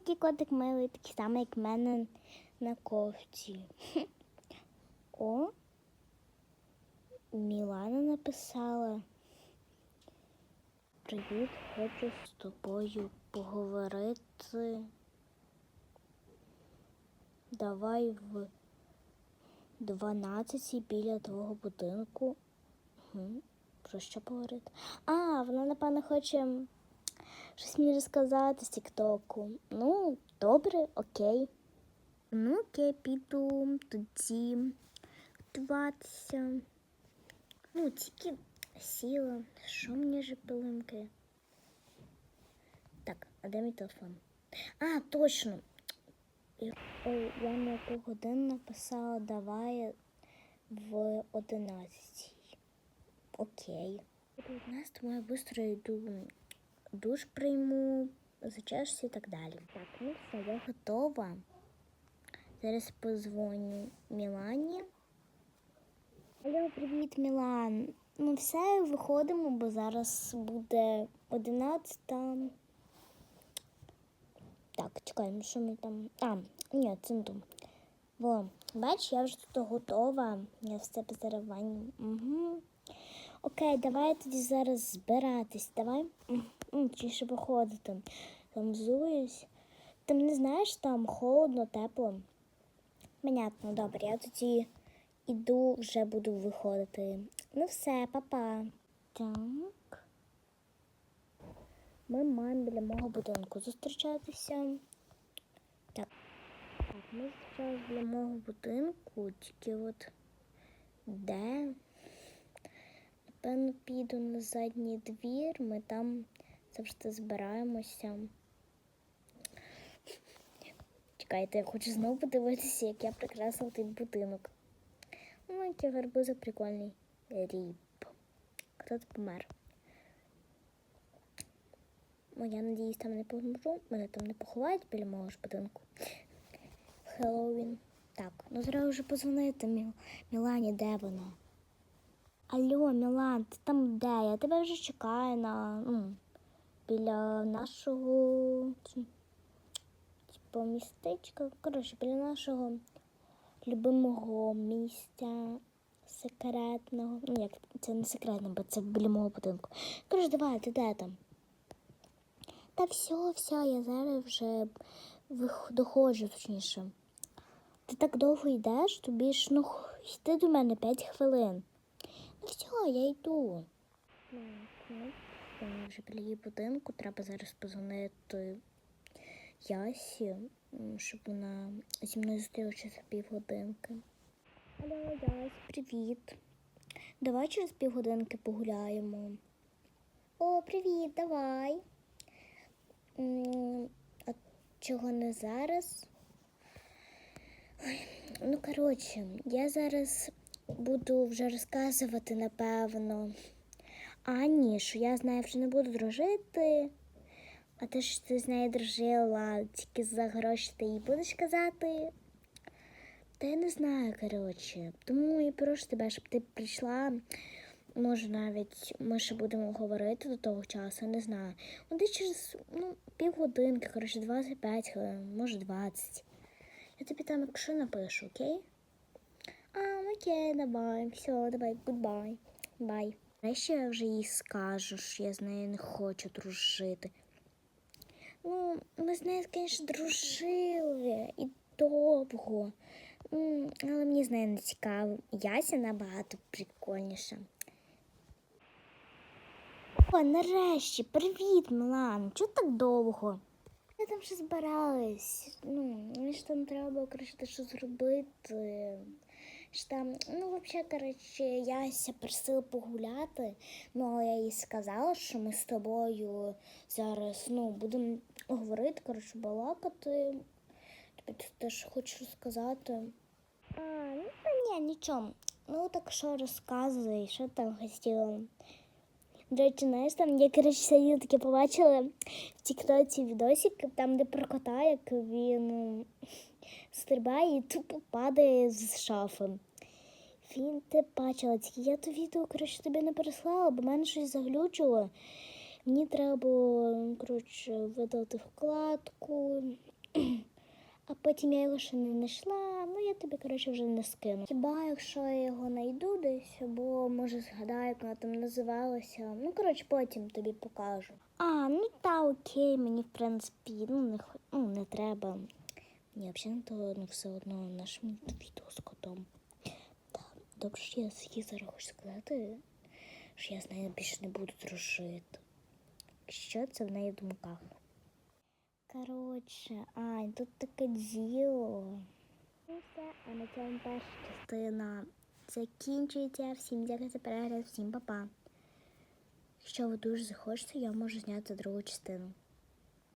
який котик милий, такий самий, як в мене на кофті. О, Мілана написала. Привіт, хочу з тобою поговорити. Давай в 12 біля твого будинку. Угу. Про що поговорити? А, вона, напевно, хоче щось мені розказати з Тіктоку. Ну, добре, окей. Ну, окей, піду тоді готуватися. Ну, тільки сіла. Що мені же пилинки? Так, а де мій телефон? А, точно. Ой, я на яку годину написала давай в 11. Окей. У 19 тому я швидко йду душ прийму, зачешуся і так далі. Так, ну все, я готова. Зараз позвоню Мілані. Алло, привіт, Мілан. Ну все, виходимо, бо зараз буде 11. Так, чекаємо, що ми там. А, ні, це не то. Во, бач, я вже тут готова. Я все по. Угу. Окей, давай тоді зараз збиратись. Давай. М, Чи ще виходити. Там взуюсь. Там не знаєш, там холодно, тепло. Понятно, добре, я тоді іду, вже буду виходити. Ну все, па-па. Так. Ми маємо біля мого будинку зустрічатися. Так. Так, ми зустрічалися біля мого будинку, тільки от де? Напевно, піду на задній двір, ми там завжди збираємося. Чекайте, я хочу знову подивитися, як я прикрасила той будинок. Який гарбузик прикольний. Ріп. Хто тут помер? Ну, я надіюсь, там не помру. Мене там не поховають біля мого ж будинку. Хеллоуін. Так, ну треба вже позвонити Міл... Мілані, де вона? Алло, Мілан, ти там де? Я тебе вже чекаю на ну, біля нашого типу, містечка. Коротше, біля нашого любимого місця секретного. Ну, як це не секретне, бо це біля мого будинку. Коротше, давай, ти де там? Та все, все, я зараз вже доходжу, точніше. Ти так довго йдеш, тобі ж ну йти до мене 5 хвилин. Ну все, я йду. Вже біля її будинку, треба зараз позвонити Ясі, щоб вона зі мною зустрілася за півгодинки. Алло, Ясь, привіт. Давай через півгодинки погуляємо. О, привіт, давай. А чого не зараз? Ой, ну, коротше, я зараз буду вже розказувати, напевно, Ані, що я з нею вже не буду дружити. А те, що ти з нею дружила, тільки за гроші ти їй будеш казати. Та я не знаю, коротше. Тому і прошу тебе, щоб ти прийшла. Може, навіть ми ще будемо говорити до того часу, не знаю. Ну, через ну, півгодинки, коротше, 25 хвилин, може 20. Я тобі там, якщо напишу, окей? А, окей, давай, все, давай, гудбай. Бай. Нащо я вже їй скажу, що я з нею не хочу дружити? Ну, ми з нею, звісно, дружили і довго. Але мені з нею не цікаво. Яся набагато прикольніша. О, нарешті, привіт, Милан. Чого так довго? Я там ще збиралась. Ну, мені ж там треба коротше, що зробити. Там, ну, взагалі, коротше, Яся просила погуляти. Ну, але я їй сказала, що ми з тобою зараз ну, будемо говорити, коротше, балакати. Тобі ти теж хочу розказати. А, ну ні, нічого. Ну так що розказуй, що там хотіла. До речі, знаєш, там я коротше сьогодні таке побачила в Тіктоці відосик, там, де про кота, як він стрибає і тупо падає з шафи. Він те бачила, тільки я то відео коротше тобі не переслала, бо мене щось заглючило. Мені треба було, видати вкладку. А потім я його ще не знайшла, ну я тобі, коротше, вже не скину. Хіба якщо я його знайду десь, або може згадаю, як вона там називалася. Ну, коротше, потім тобі покажу. А, ну та окей, мені в принципі, ну не ну, не треба. Ні, взагалі то ну, все одно наш відео з котом. Так, добре, що я їй зараз хочу сказати, що я з нею більше не буду дружити. Що це в неї в думках? Коротше, Ань, тут таке діло. А на цьому перша частина закінчується. Всім дякую за перегляд, всім па-па. Якщо ви дуже захочете, я можу зняти другу частину.